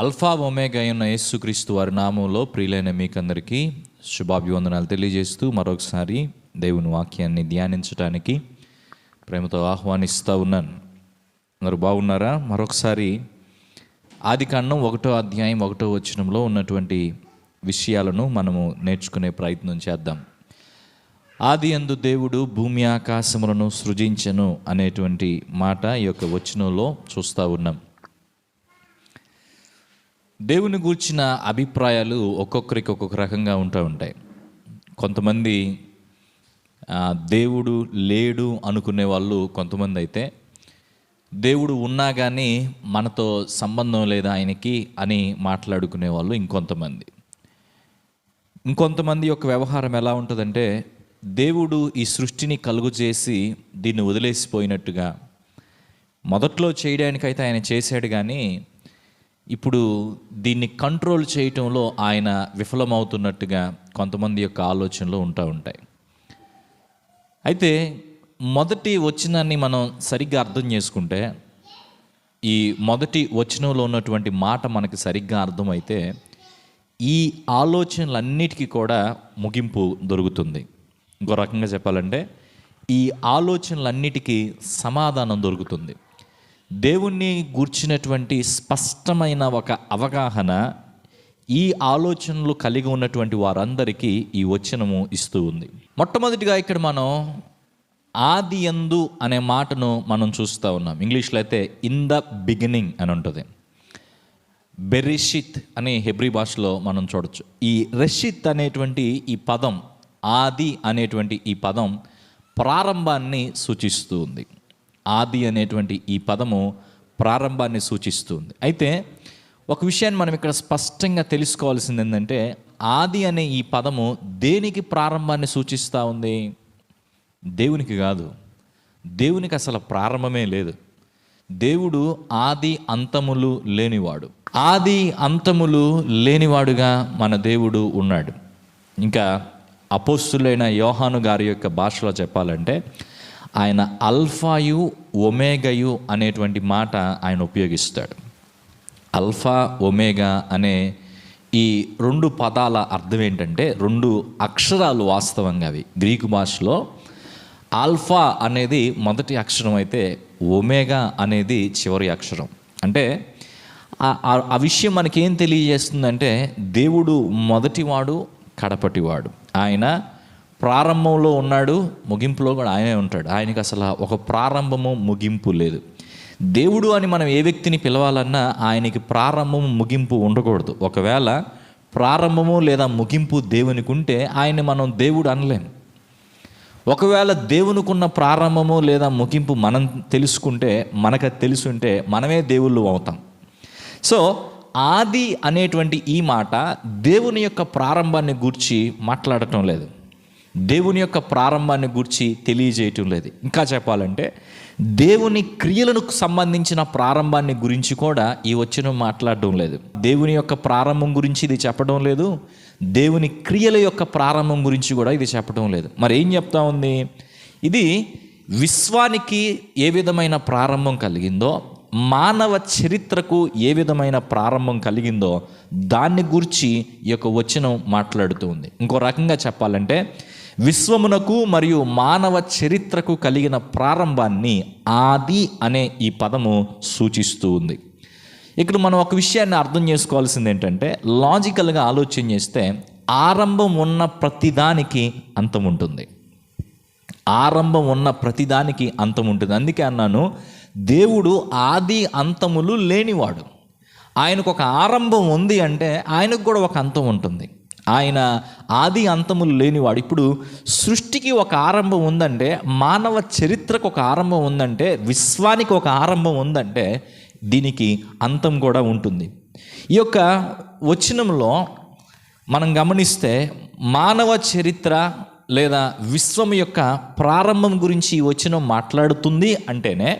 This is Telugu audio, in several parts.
అల్ఫా ఒమేగా అయిన యేసుక్రీస్తు వారి నామంలో ప్రియులైన మీకందరికీ శుభాభివందనాలు తెలియజేస్తూ మరొకసారి దేవుని వాక్యాన్ని ధ్యానించడానికి ప్రేమతో ఆహ్వానిస్తూ ఉన్నాను. అందరు బాగున్నారా? మరొకసారి ఆది కాండం ఒకటో అధ్యాయం ఒకటో వచనంలో ఉన్నటువంటి విషయాలను మనము నేర్చుకునే ప్రయత్నం చేద్దాం. ఆది అందు దేవుడు భూమి ఆకాశములను సృజించను అనేటువంటి మాట ఈ యొక్క వచనంలో చూస్తూ ఉన్నాం. దేవుని గూర్చిన అభిప్రాయాలు ఒక్కొక్కరికి ఒక్కొక్క రకంగా ఉంటూ ఉంటాయి. కొంతమంది దేవుడు లేడు అనుకునే వాళ్ళు కొంతమంది అయితే దేవుడు ఉన్నా కానీ మనతో సంబంధం లేదా ఆయనకి అని మాట్లాడుకునే వాళ్ళు ఇంకొంతమంది. ఇంకొంతమంది యొక్క వ్యవహారం ఎలా ఉంటుందంటే దేవుడు ఈ సృష్టిని కలుగు చేసి దీన్ని వదిలేసిపోయినట్టుగా మొదట్లో చేయడానికైతే ఆయన చేశాడు కానీ ఇప్పుడు దీన్ని కంట్రోల్ చేయటంలో ఆయన విఫలమవుతున్నట్టుగా కొంతమంది యొక్క ఆలోచనలు ఉంటా ఉంటాయి. అయితే మొదటి వచనాన్ని మనం సరిగ్గా అర్థం చేసుకుంటే ఈ మొదటి వచనంలో ఉన్నటువంటి మాట మనకి సరిగ్గా అర్థమైతే ఈ ఆలోచనలన్నిటికీ కూడా ముగింపు దొరుకుతుంది. ఇంకో రకంగా చెప్పాలంటే ఈ ఆలోచనలన్నిటికీ సమాధానం దొరుకుతుంది. దేవుణ్ణి గూర్చినటువంటి స్పష్టమైన ఒక అవగాహన ఈ ఆలోచనలు కలిగి ఉన్నటువంటి వారందరికీ ఈ వచనము ఇస్తూ ఉంది. మొట్టమొదటిగా ఇక్కడ మనం ఆది ఎందు అనే మాటను మనం చూస్తూ ఉన్నాం. ఇంగ్లీష్లో అయితే ఇన్ ద బిగినింగ్ అని ఉంటుంది. బెరిషిత్ అనే హెబ్రి భాషలో మనం చూడొచ్చు. ఈ రషిత్ అనేటువంటి ఈ పదం ఆది అనేటువంటి ఈ పదం ప్రారంభాన్ని సూచిస్తూ ఉంది. ఆది అనేటువంటి ఈ పదము ప్రారంభాన్ని సూచిస్తుంది. అయితే ఒక విషయాన్ని మనం ఇక్కడ స్పష్టంగా తెలుసుకోవాల్సింది ఏంటంటే ఆది అనే ఈ పదము దేనికి ప్రారంభాన్ని సూచిస్తూ ఉంది? దేవునికి కాదు. దేవునికి అసలు ప్రారంభమే లేదు. దేవుడు ఆది అంతములు లేనివాడు. ఆది అంతములు లేనివాడుగా మన దేవుడు ఉన్నాడు. ఇంకా అపోస్తులైన యోహాను గారి యొక్క భాషలో చెప్పాలంటే ఆయన అల్ఫాయు ఒమేగయు అనేటువంటి మాట ఆయన ఉపయోగిస్తాడు. అల్ఫా ఒమేగా అనే ఈ రెండు పదాల అర్థం ఏంటంటే రెండు అక్షరాలు వాస్తవంగా అవి. గ్రీకు భాషలో ఆల్ఫా అనేది మొదటి అక్షరం అయితే ఒమేగా అనేది చివరి అక్షరం. అంటే ఆ- విషయం మనకేం తెలియజేస్తుందంటే దేవుడు మొదటివాడు కడపటివాడు. ఆయన ప్రారంభంలో ఉన్నాడు ముగింపులో కూడా ఆయనే ఉంటాడు. ఆయనకి అసలు ఒక ప్రారంభము ముగింపు లేదు. దేవుడు అని మనం ఏ వ్యక్తిని పిలవాలన్నా ఆయనకి ప్రారంభము ముగింపు ఉండకూడదు. ఒకవేళ ప్రారంభము లేదా ముగింపు దేవునికి ఉంటే ఆయన్ని మనం దేవుడు అనలేం. ఒకవేళ దేవునికున్న ప్రారంభము లేదా ముగింపు మనం తెలుసుకుంటే మనకు తెలుసుంటే మనమే దేవుళ్ళు అవుతాం. సో ఆది అనేటువంటి ఈ మాట దేవుని యొక్క ప్రారంభాన్ని గూర్చి మాట్లాడటం లేదు. దేవుని యొక్క ప్రారంభాన్ని గూర్చి తెలియజేయటం లేదు. ఇంకా చెప్పాలంటే దేవుని క్రియలకు సంబంధించిన ప్రారంభాన్ని గురించి కూడా ఈ వచ్చిన మాట్లాడడం లేదు. దేవుని యొక్క ప్రారంభం గురించి ఇది చెప్పడం లేదు. దేవుని క్రియల యొక్క ప్రారంభం గురించి కూడా ఇది చెప్పడం లేదు. మరి ఏం చెప్తా ఉంది? ఇది విశ్వానికి ఏ విధమైన ప్రారంభం కలిగిందో మానవ చరిత్రకు ఏ విధమైన ప్రారంభం కలిగిందో దాన్ని గురించి ఈ యొక్క వచనం మాట్లాడుతూ ఉంది. ఇంకో రకంగా చెప్పాలంటే విశ్వమునకు మరియు మానవ చరిత్రకు కలిగిన ప్రారంభాన్ని ఆది అనే ఈ పదము సూచిస్తూ ఉంది. ఇక్కడ మనం ఒక విషయాన్ని అర్థం చేసుకోవాల్సింది ఏంటంటే లాజికల్గా ఆలోచన చేస్తే ఆరంభం ఉన్న ప్రతిదానికి అంతం ఉంటుంది. ఆరంభం ఉన్న ప్రతిదానికి అంతం ఉంటుంది. అందుకే అన్నాను దేవుడు ఆది అంతములు లేనివాడు. ఆయనకు ఒక ఆరంభం ఉంది అంటే ఆయనకు కూడా ఒక అంతం ఉంటుంది. ఆయన ఆది అంతములు లేనివాడు. ఇప్పుడు సృష్టికి ఒక ఆరంభం ఉందంటే మానవ చరిత్రకు ఒక ఆరంభం ఉందంటే విశ్వానికి ఒక ఆరంభం ఉందంటే దీనికి అంతం కూడా ఉంటుంది. ఈ యొక్క వచనంలో మనం గమనిస్తే మానవ చరిత్ర లేదా విశ్వం యొక్క ప్రారంభం గురించి ఈ వచనం మాట్లాడుతుంది అంటేనే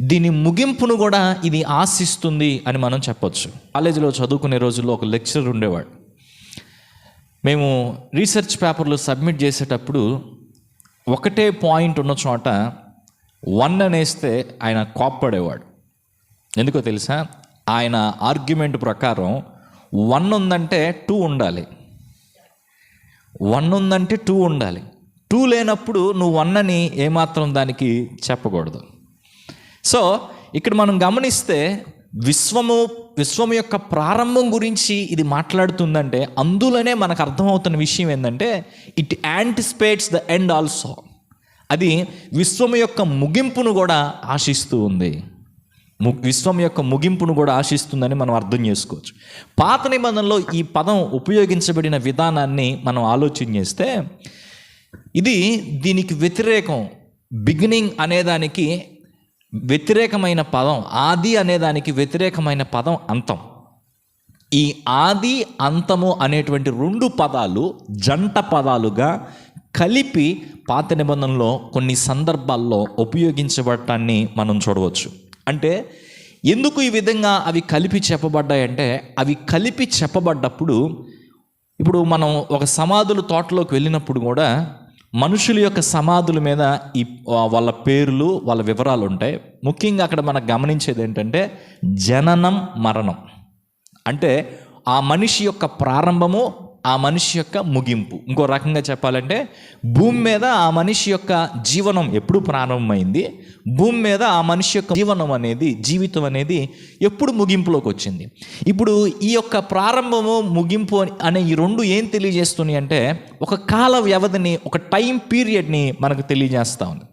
దీని ముగింపును కూడా ఇది ఆశిస్తుంది అని మనం చెప్పొచ్చు. కాలేజీలో చదువుకునే రోజుల్లో ఒక లెక్చరర్ ఉండేవాడు. మేము రీసెర్చ్ పేపర్లు సబ్మిట్ చేసేటప్పుడు ఒకటే పాయింట్ ఉన్న చోట వన్ అనేస్తే ఆయన కోప్పడేవాడు. ఎందుకో తెలుసా? ఆయన ఆర్గ్యుమెంట్ ప్రకారం వన్ ఉందంటే టూ ఉండాలి. వన్ ఉందంటే టూ ఉండాలి. టూ లేనప్పుడు నువ్వు వన్ అని ఏమాత్రం దానికి చెప్పకూడదు. సో ఇక్కడ మనం గమనిస్తే విశ్వము విశ్వం యొక్క ప్రారంభం గురించి ఇది మాట్లాడుతుందంటే అందులోనే మనకు అర్థమవుతున్న విషయం ఏంటంటే it anticipates the end also అది విశ్వం యొక్క ముగింపును కూడా ఆశిస్తూ ఉంది. ము విశ్వం యొక్క ముగింపును కూడా ఆశిస్తుందని మనం అర్థం చేసుకోవచ్చు. పాత నిబంధనలో ఈ పదం ఉపయోగించబడిన విధానాన్ని మనం ఆలోచన చేస్తే ఇది దీనికి వ్యతిరేకం. బిగినింగ్ అనేదానికి వ్యతిరేకమైన పదం ఆది అనేదానికి వ్యతిరేకమైన పదం అంతం. ఈ ఆది అంతము అనేటువంటి రెండు పదాలు జంట పదాలుగా కలిపి పాత నిబంధనలో కొన్ని సందర్భాల్లో ఉపయోగించబడటాన్ని మనం చూడవచ్చు. అంటే ఎందుకు ఈ విధంగా అవి కలిపి చెప్పబడ్డాయంటే అవి కలిపి చెప్పబడ్డప్పుడు ఇప్పుడు మనం ఒక సమాధుల తోటలోకి వెళ్ళినప్పుడు కూడా మనుషుల యొక్క సమాధుల మీద ఈ వాళ్ళ పేర్లు వాళ్ళ వివరాలు ఉంటాయి ముఖ్యంగా అక్కడ మనం గమనించేది ఏంటంటే జననం మరణం. అంటే ఆ మనిషి యొక్క ప్రారంభము ఆ మనిషి యొక్క ముగింపు. ఇంకో రకంగా చెప్పాలంటే భూమి మీద ఆ మనిషి యొక్క జీవనం ఎప్పుడు ప్రారంభమైంది? భూమి మీద ఆ మనిషి యొక్క జీవనం అనేది జీవితం అనేది ఎప్పుడు ముగింపులోకి వచ్చింది? ఇప్పుడు ఈ యొక్క ప్రారంభము ముగింపు అనే ఈ రెండు ఏం తెలియజేస్తున్నాయి అంటే ఒక కాల వ్యవధిని ఒక టైం పీరియడ్ని మనకు తెలియజేస్తూ ఉంది.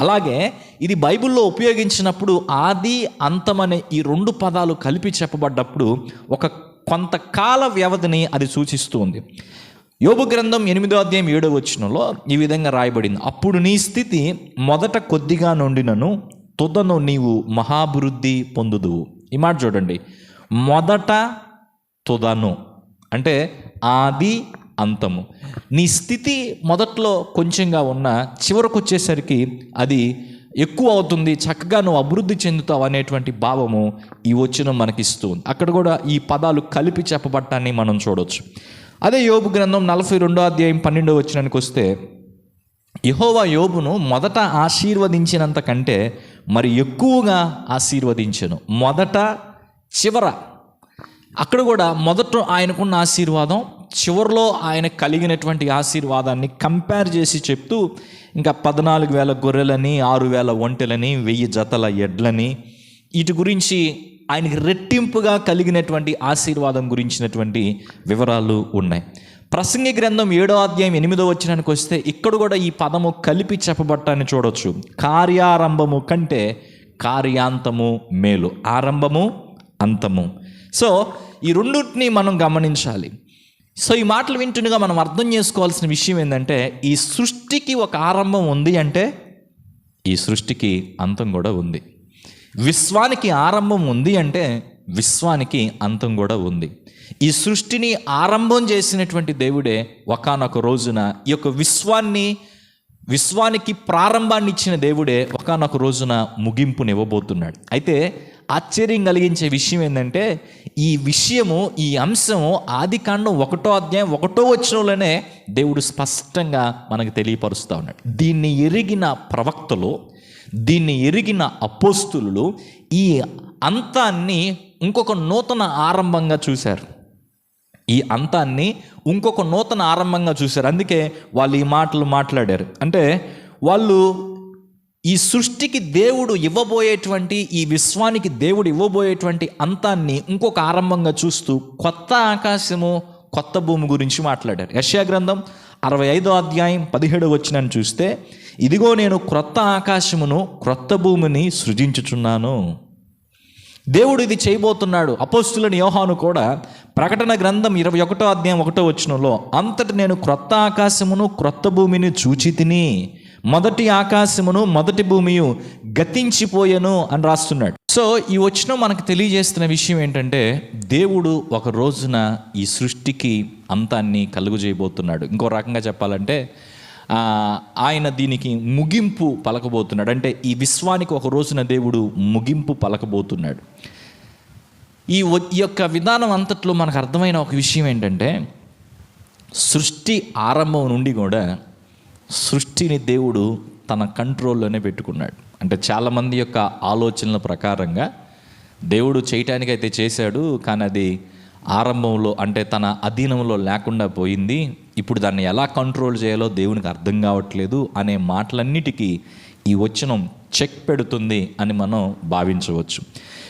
అలాగే ఇది బైబిల్లో ఉపయోగించినప్పుడు ఆది అంతం అనే ఈ రెండు పదాలు కలిపి చెప్పబడ్డప్పుడు ఒక కొంతకాల వ్యవధిని అది సూచిస్తుంది. యోబు గ్రంథం ఎనిమిదో అధ్యాయం ఏడో వచ్చినలో ఈ విధంగా రాయబడింది. అప్పుడు నీ స్థితి మొదట కొద్దిగా నుండినను తుదను నీవు మహాభివృద్ధి పొందుదువు. ఈ మాట చూడండి. మొదట తుదను అంటే ఆది అంతము. నీ స్థితి మొదట్లో కొంచెంగా ఉన్న చివరకు వచ్చేసరికి అది ఎక్కువ అవుతుంది చక్కగా నువ్వు అభివృద్ధి చెందుతావు అనేటువంటి భావము ఈ వచ్చిన మనకిస్తూ ఉంది. అక్కడ కూడా ఈ పదాలు కలిపి చెప్పబట్టాన్ని మనం చూడవచ్చు అదే యోబు గ్రంథం నలభై రెండో అధ్యాయం పన్నెండో వచ్చినానికి వస్తే యహోవా యోబును మొదట ఆశీర్వదించినంత కంటే మరి ఎక్కువగా ఆశీర్వదించను. మొదట చివర. అక్కడ కూడా మొదట ఆయనకున్న ఆశీర్వాదం చివరిలో ఆయన కలిగినటువంటి ఆశీర్వాదాన్ని కంపేర్ చేసి చెప్తూ ఇంకా పద్నాలుగు వేల గొర్రెలని ఆరు వేల ఒంటెలని వెయ్యి జతల ఎడ్లని వీటి గురించి ఆయనకి రెట్టింపుగా కలిగినటువంటి ఆశీర్వాదం గురించినటువంటి వివరాలు ఉన్నాయి. ప్రసంగి గ్రంథం ఏడో అధ్యాయం ఎనిమిదో వచ్చినానికి వస్తే ఇక్కడ కూడా ఈ పదము కలిపి చెప్పబట్టాన్ని చూడవచ్చు కార్యారంభము కంటే కార్యాంతము మేలు. ఆరంభము అంతము. సో ఈ రెండుటిని మనం గమనించాలి. సో ఈ మాటలు వింటుండగా మనం అర్థం చేసుకోవాల్సిన విషయం ఏంటంటే ఈ సృష్టికి ఒక ఆరంభం ఉంది అంటే ఈ సృష్టికి అంతం కూడా ఉంది. విశ్వానికి ఆరంభం ఉంది అంటే విశ్వానికి అంతం కూడా ఉంది. ఈ సృష్టిని ఆరంభం చేసినటువంటి దేవుడే ఒకనొక రోజున ఈ యొక్క విశ్వాన్ని విశ్వానికి ప్రారంభాన్ని ఇచ్చిన దేవుడే ఒకనొక రోజున ముగింపునివ్వబోతున్నాడు. అయితే ఆశ్చర్యం కలిగించే విషయం ఏంటంటే ఈ విషయము ఈ అంశము ఆది కాండం ఒకటో అధ్యాయం ఒకటో వచ్చినలోనే దేవుడు స్పష్టంగా మనకు తెలియపరుస్తూ ఉన్నాడు. దీన్ని ఎరిగిన ప్రవక్తలు దీన్ని ఎరిగిన అపోస్తులు ఈ అంతాన్ని ఇంకొక నూతన ఆరంభంగా చూశారు. ఈ అంతాన్ని ఇంకొక నూతన ఆరంభంగా చూశారు. అందుకే వాళ్ళు ఈ మాటలు మాట్లాడారు. అంటే వాళ్ళు ఈ సృష్టికి దేవుడు ఇవ్వబోయేటువంటి ఈ విశ్వానికి దేవుడు ఇవ్వబోయేటువంటి అంతాన్ని ఇంకొక ఆరంభంగా చూస్తూ కొత్త ఆకాశము కొత్త భూమి గురించి మాట్లాడారు. యశ్యా గ్రంథం అరవై ఐదో అధ్యాయం పదిహేడు వచ్చినని చూస్తే ఇదిగో నేను క్రొత్త ఆకాశమును క్రొత్త భూమిని సృజించుచున్నాను. దేవుడు ఇది చేయబోతున్నాడు. అపోస్తులని యోహాను కూడా ప్రకటన గ్రంథం ఇరవై ఒకటో అధ్యాయం ఒకటో వచ్చినలో అంతటి నేను క్రొత్త ఆకాశమును క్రొత్త భూమిని చూచి తిని మొదటి ఆకాశమును మొదటి భూమియు గతించిపోయెను అని రాస్తున్నాడు. సో ఈ వచ్చిన మనకు తెలియజేస్తున్న విషయం ఏంటంటే దేవుడు ఒక రోజున ఈ సృష్టికి అంతాన్ని కలుగు చేయబోతున్నాడు ఇంకో రకంగా చెప్పాలంటే ఆయన దీనికి ముగింపు పలకబోతున్నాడు. అంటే ఈ విశ్వానికి ఒక రోజున దేవుడు ముగింపు పలకబోతున్నాడు. ఈ ఈ యొక్క విధానం అంతట్లో మనకు అర్థమైన ఒక విషయం ఏంటంటే సృష్టి ఆరంభం నుండి కూడా సృష్టిని దేవుడు తన కంట్రోల్లోనే పెట్టుకున్నాడు. అంటే చాలామంది యొక్క ఆలోచనల ప్రకారంగా దేవుడు చేయటానికైతే చేశాడు కానీ అది ఆరంభంలో అంటే తన అధీనంలో లేకుండా పోయింది. ఇప్పుడు దాన్ని ఎలా కంట్రోల్ చేయాలో దేవునికి అర్థం కావట్లేదు అనే మాటలన్నిటికీ ఈ వచనం చెక్ పెడుతుంది అని మనం భావించవచ్చు.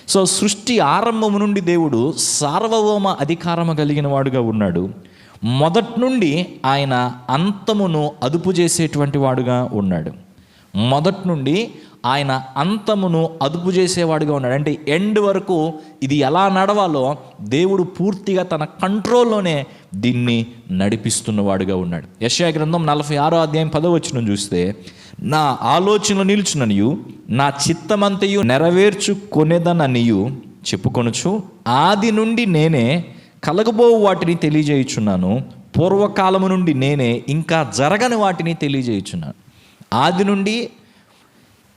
సో సృష్టి ఆరంభం నుండి దేవుడు సార్వభౌమ అధికారము కలిగిన వాడుగా ఉన్నాడు. మొదటి నుండి ఆయన అంతమును అదుపు చేసేటువంటి వాడుగా ఉన్నాడు. మొదటి నుండి ఆయన అంతమును అదుపు చేసేవాడుగా ఉన్నాడు. అంటే ఎండ్ వరకు ఇది ఎలా నడవాలో దేవుడు పూర్తిగా తన కంట్రోల్లోనే దీన్ని నడిపిస్తున్నవాడుగా ఉన్నాడు. యశయా గ్రంథం నలభై ఆరో అధ్యాయం పదవచ్చును చూస్తే నా ఆలోచనలు నిలుచుననియు నా చిత్తమంతయు నెరవేర్చుకొనేదననియు చెప్పుకొనుచు ఆది నుండి నేనే కలగబో వాటిని తెలియజేయుచున్నాను. పూర్వకాలము నుండి నేనే ఇంకా జరగని వాటిని తెలియజేయుచున్నాను. ఆది నుండి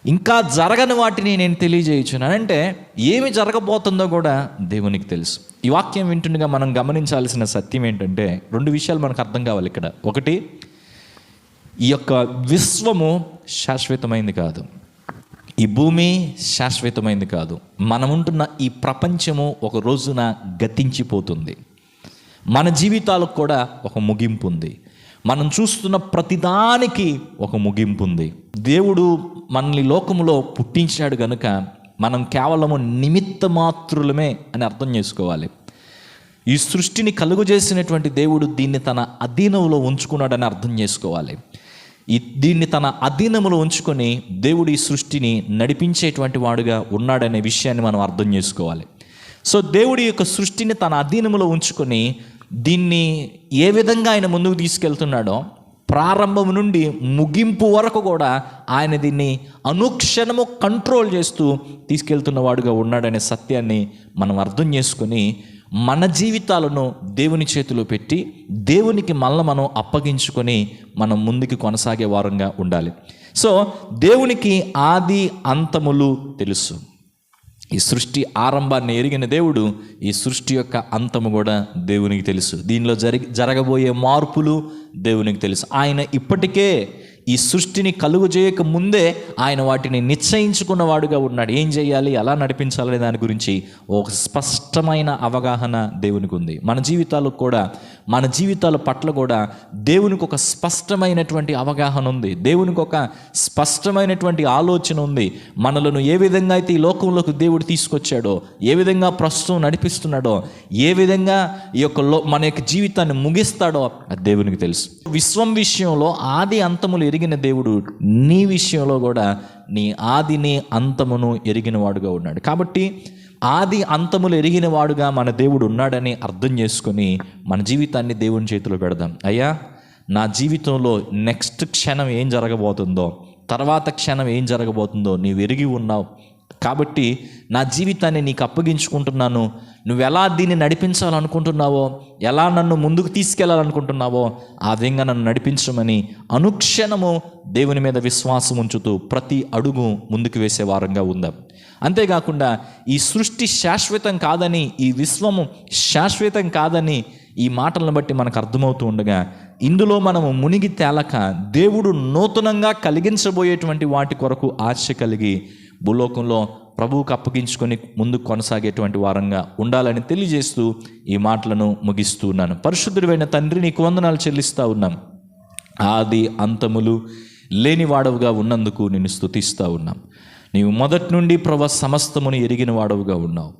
ఇంకా జరగని వాటిని నేను తెలియజేయుచున్నాను. అంటే ఏమి జరగబోతుందో కూడా దేవునికి తెలుసు. ఈ వాక్యం వింటుండగా మనం గమనించాల్సిన సత్యం ఏంటంటే రెండు విషయాలు మనకు అర్థం కావాలి ఇక్కడ. ఒకటి ఈ యొక్క విశ్వము శాశ్వతమైంది కాదు. ఈ భూమి శాశ్వతమైంది కాదు. మనముంటున్న ఈ ప్రపంచము ఒక రోజున గతించిపోతుంది. మన జీవితాలకు కూడా ఒక ముగింపు ఉంది. మనం చూస్తున్న ప్రతిదానికి ఒక ముగింపు ఉంది. దేవుడు మనల్ని లోకములో పుట్టించాడు గనుక మనం కేవలము నిమిత్త మాత్రులమే అని అర్థం చేసుకోవాలి. ఈ సృష్టిని కలుగు చేసినటువంటి దేవుడు దీన్ని తన అధీనంలో ఉంచుకున్నాడని అర్థం చేసుకోవాలి. ఈ దీన్ని తన అధీనంలో ఉంచుకొని దేవుడు ఈ సృష్టిని నడిపించేటువంటి వాడుగా ఉన్నాడనే విషయాన్ని మనం అర్థం చేసుకోవాలి. సో దేవుడి యొక్క సృష్టిని తన అధీనంలో ఉంచుకొని దీన్ని ఏ విధంగా ఆయన ముందుకు తీసుకెళ్తున్నాడో ప్రారంభం నుండి ముగింపు వరకు కూడా ఆయన దీన్ని అనుక్షణము కంట్రోల్ చేస్తూ తీసుకెళ్తున్న వాడుగా ఉన్నాడనే సత్యాన్ని మనం అర్థం చేసుకొని మన జీవితాలను దేవుని చేతిలో పెట్టి దేవునికి మళ్ళీ మనం అప్పగించుకొని మనం ముందుకు కొనసాగే వారంగా ఉండాలి. సో దేవునికి ఆది అంతములు తెలుసు. ఈ సృష్టి ఆరంభాన్ని ఎరిగిన దేవుడు ఈ సృష్టి యొక్క అంతము కూడా దేవునికి తెలుసు. దీనిలో జరి జరగబోయే మార్పులు దేవునికి తెలుసు. ఆయన ఇప్పటికే ఈ సృష్టిని కలుగు చేయక ముందే ఆయన వాటిని నిశ్చయించుకున్నవాడుగా ఉన్నాడు. ఏం చేయాలి? ఎలా నడిపించాలనే దాని గురించి ఒక స్పష్టమైన అవగాహన దేవునికి ఉంది. మన జీవితాలకు కూడా మన జీవితాల పట్ల కూడా దేవునికి ఒక స్పష్టమైనటువంటి అవగాహన ఉంది. దేవునికి ఒక స్పష్టమైనటువంటి ఆలోచన ఉంది. మనలను ఏ విధంగా అయితే ఈ లోకంలోకి దేవుడు తీసుకొచ్చాడో ఏ విధంగా ప్రస్తుతం నడిపిస్తున్నాడో ఏ విధంగా ఈ యొక్క లో మన యొక్క జీవితాన్ని ముగిస్తాడో అది దేవునికి తెలుసు. విశ్వం విషయంలో ఆది అంతములు ఎరిగిన దేవుడు నీ విషయంలో కూడా నీ ఆదిని అంతమును ఎరిగినవాడుగా ఉన్నాడు. కాబట్టి ఆది అంతములు ఎరిగిన వాడుగా మన దేవుడు ఉన్నాడని అర్థం చేసుకొని మన జీవితాన్ని దేవుని చేతిలో పెడదాం. అయ్యా నా జీవితంలో నెక్స్ట్ క్షణం ఏం జరగబోతుందో తర్వాత క్షణం ఏం జరగబోతుందో నీవు ఎరిగి ఉన్నావు. కాబట్టి నా జీవితాన్ని నీకు అప్పగించుకుంటున్నాను. నువ్వు ఎలా దీన్ని నడిపించాలనుకుంటున్నావో ఎలా నన్ను ముందుకు తీసుకెళ్ళాలనుకుంటున్నావో ఆ విధంగా నన్ను నడిపించమని అనుక్షణము దేవుని మీద విశ్వాసం ఉంచుతూ ప్రతి అడుగు ముందుకు వేసే వారంగా ఉందాం. అంతేకాకుండా ఈ సృష్టి శాశ్వతం కాదని ఈ విశ్వము శాశ్వతం కాదని ఈ మాటలను బట్టి మనకు అర్థమవుతూ ఉండగా ఇందులో మనము మునిగి తేలక దేవుడు నూతనంగా కలిగించబోయేటువంటి వాటి కొరకు ఆశ కలిగి భూలోకంలో ప్రభువుకు అప్పగించుకొని ముందుకు కొనసాగేటువంటి వారంగా ఉండాలని తెలియజేస్తూ ఈ మాటలను ముగిస్తూ ఉన్నాను. పరిశుద్ధుడైన తండ్రి నీకు వందనాలు చెల్లిస్తూ ఉన్నాం. ఆది అంతములు లేనివాడవుగా ఉన్నందుకు నిన్ను స్థుతిస్తూ ఉన్నాం. నీవు మొదటి నుండి ప్రభ సమస్తమును ఎరిగిన వాడవుగా ఉన్నావు.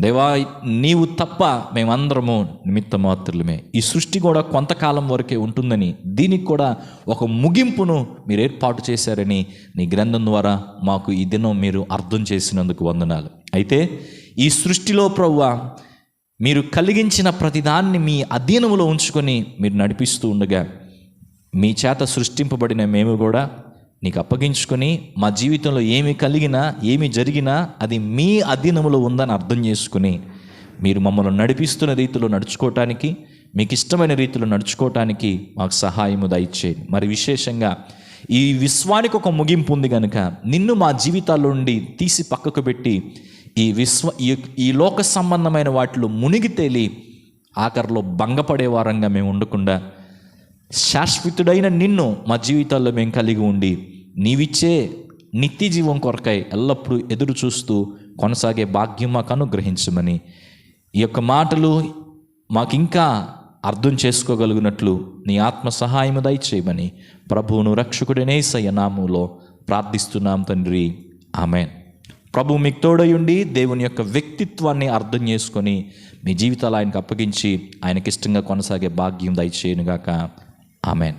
దేవా నీవు తప్ప మేమందరము నిమిత్త మాత్రులమే ఈ సృష్టి కూడా కొంతకాలం వరకే ఉంటుందని దీనికి కూడా ఒక ముగింపును మీరు ఏర్పాటు చేశారని నీ గ్రంథం ద్వారా మాకు ఈ దినం మీరు అర్థం చేసినందుకు వందనాలు. అయితే ఈ సృష్టిలో ప్రవ్వ మీరు కలిగించిన ప్రతిదాన్ని మీ అధీనములో ఉంచుకొని మీరు నడిపిస్తూ ఉండగా మీ చేత సృష్టింపబడిన మేము కూడా నీకు అప్పగించుకొని మా జీవితంలో ఏమి కలిగినా ఏమి జరిగినా అది మీ అధీనంలో ఉందని అర్థం చేసుకుని మీరు మమ్మల్ని నడిపిస్తున్న రీతిలో నడుచుకోవటానికి మీకు ఇష్టమైన రీతిలో నడుచుకోవటానికి మాకు సహాయము దయచేయండి. మరి విశేషంగా ఈ విశ్వానికి ఒక ముగింపు ఉంది కనుక నిన్ను మా జీవితాల్లో నుండి తీసి పక్కకు పెట్టి ఈ విశ్వ ఈ- ఈ లోక సంబంధమైన వాటిలో మునిగి తేలి ఆఖరిలో భంగపడే వారంగా మేము ఉండకుండా శాశ్వతుడైన నిన్ను మా జీవితాల్లో మేము కలిగి ఉండి నీవిచ్చే నిత్య జీవం కొరకై ఎల్లప్పుడూ ఎదురు చూస్తూ కొనసాగే భాగ్యం మాకు అనుగ్రహించమని ఈ యొక్క మాటలు మాకు ఇంకా అర్థం చేసుకోగలిగినట్లు నీ ఆత్మ సహాయము దయచేయమని ప్రభువును రక్షకుడినేసయ్య నామంలో ప్రార్థిస్తున్నాం తండ్రి. ఆమెన్. ప్రభు మీకు తోడయుండి దేవుని యొక్క వ్యక్తిత్వాన్ని అర్థం చేసుకొని మీ జీవితాలు ఆయనకు అప్పగించి ఆయనకిష్టంగా కొనసాగే భాగ్యం దయచేయనుగాక. ఆమెన్